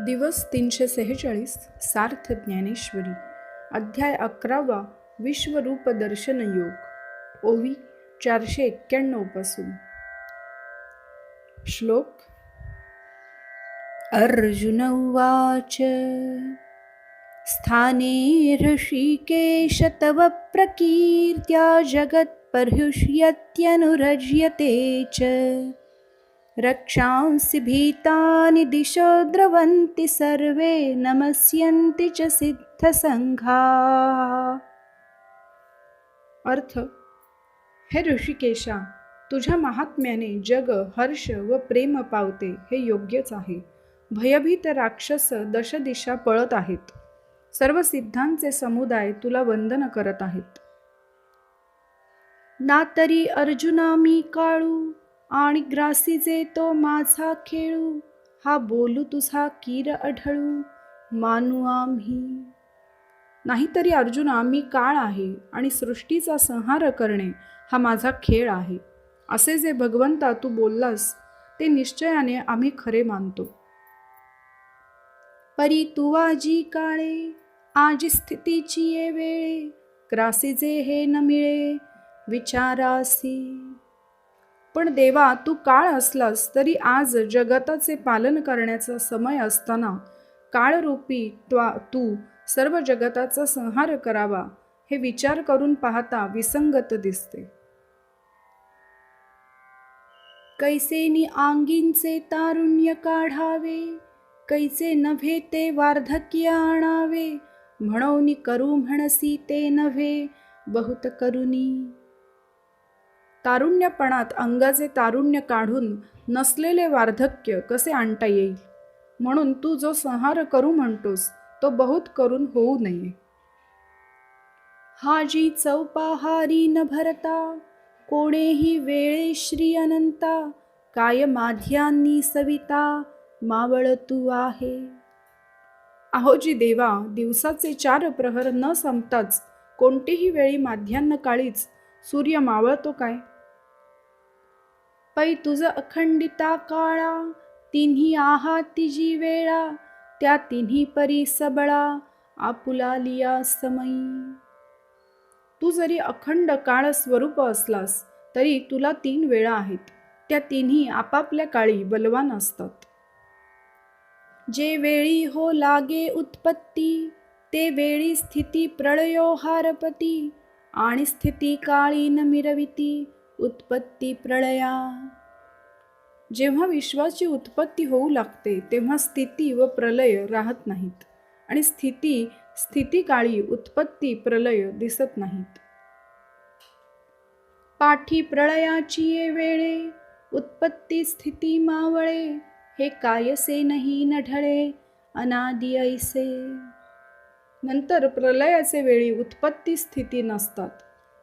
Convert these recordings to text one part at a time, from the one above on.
दिवस तीनशे सेहेचाळीस सार्थ ज्ञानेश्वरी. अध्याय अकरावा विश्वरूप दर्शन योग. ओवी चारशे एक्क्याण्णवपासून श्लोक अर्जुन उवाच स्थाने ऋषिकेश तव प्रकीर्त्या जगत्पर्युष्यत्यनुरज्यते च. रक्षांसि भीतानि दिशो द्रवन्ति सर्वे नमस्यन्ति च सिद्धसंघा अर्थ हे ऋषिकेशा तुझ्या महात्म्याने जग हर्ष व प्रेम पावते हे योग्यच आहे. भयभीत राक्षस दशदिशा पळत आहेत. सर्व सिद्धांचे समुदाय तुला वंदन करत आहेत. ना तरी अर्जुना मी काळू आणि ग्रासीजे तो माझा खेळू हा बोलू तुझा कीर अढळू मानू आम्ही. नाहीतरी अर्जुना मी काळ आहे आणि सृष्टीचा संहार करणे हा माझा खेळ आहे. असे जे भगवंता तू बोललास ते निश्चयाने आम्ही खरे मानतो. परी तुवाजी आजी काळे आजी स्थितीची ये वेळे ग्रासीजे हे न मिळे विचारासी. पण देवा तू काळ असलास तरी आज जगताचे पालन करण्याचा समय असताना काळरूपी त्वा तू सर्व जगताचा संहार करावा हे विचार करून पाहता विसंगत दिसते. कैसेनी आंगींचे तारुण्य काढावे कैसे नव्हे ते वार्धक्य आणावे म्हणून करू म्हणसी ते नव्हे बहुत करुनी तारुण्यपणात अंगाचे तारुण्य काढून नसलेले वार्धक्य कसे आणता येईल? म्हणून तू जो संहार करू म्हणतोस तो बहुत करून होऊ नये. हा जी चौपाहारी न भरता कोणेही वेळे श्री अनंता काय माध्यांनी सविता मावळ तू आहे. अहोजी देवा दिवसाचे चार प्रहर न संपताच कोणतीही वेळी माध्यान्न काळीच सूर्य मावळतो काय? पै तुझ अखंडिता काळा तिन्ही आहा तिजी वेळा त्या तिन्ही परी सबळा आपुला लिया समयी. तू जरी अखंड काळ स्वरूप असलास तरी तुला तीन वेळा आहेत. त्या तिन्ही आपापल्या काळी बलवान असतात. जे वेळी हो लागे उत्पत्ती ते वेळी स्थिती प्रळयो हारपती आणि स्थिती काळी न मिरविती उत्पत्ती प्रळया जेव्हा विश्वाची उत्पत्ती होऊ लागते तेव्हा स्थिती व प्रलय राहत नाहीत आणि स्थिती स्थिती काळी उत्पत्ती प्रलय दिसत नाहीत. पाठी प्रळयाची ये वेळे उत्पत्ती स्थिती मावळे हे कायसे नाही नढळे अनादि ऐसे. नंतर प्रलयाचे वेळी उत्पत्ती स्थिती नसतात.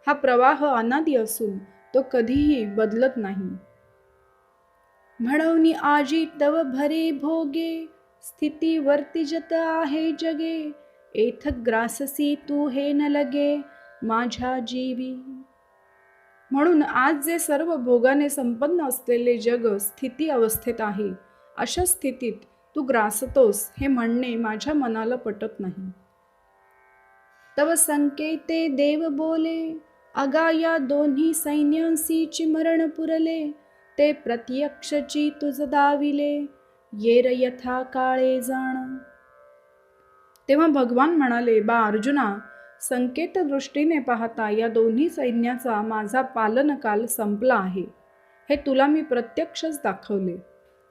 हा प्रवाह अनादी असून तो कधीही बदलत नाही. म्हणून आजी तव भरे भोगे स्थिती वर्तिजत आहे जगे एथ ग्राससी तू हे न लगे माझ्या जीवी. म्हणून आज जे सर्व भोगाने संपन्न असलेले जग स्थिती अवस्थेत आहे अशा स्थितीत तू ग्रासतोस हे म्हणणे माझ्या मनाला पटत नाही. तव संकेते देव बोले अगा या दोन्ही सैन्यांसी चिमरण पुरले ते प्रत्यक्षची तुझ दाविले येर यथा काळे जाण. तेव्हा भगवान म्हणाले बा अर्जुना संकेत दृष्टीने पाहता या दोन्ही सैन्याचा माझा पालनकाल संपला आहे. हे तुला मी प्रत्यक्षच दाखवले.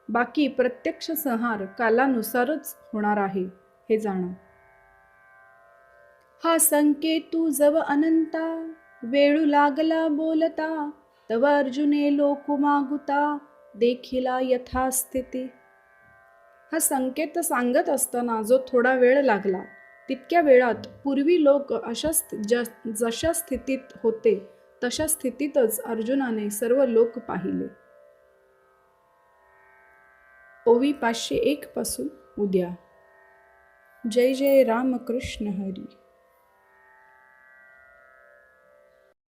बाकी प्रत्यक्ष संहार कालानुसारच होणार आहे हे जाण. हा संकेतू जव अनंता वेळू लागला बोलता तव अर्जुने लोक मागुता देखिला यथास्थिती. हा संकेत सांगत असताना जो थोडा वेळ लागला तितक्या वेळात पूर्वी लोक अशा ज जशा स्थितीत होते तशा स्थितीतच अर्जुनाने सर्व लोक पाहिले. ओवी पाचशे एक पासून उद्या. जय जय रामकृष्ण हरी.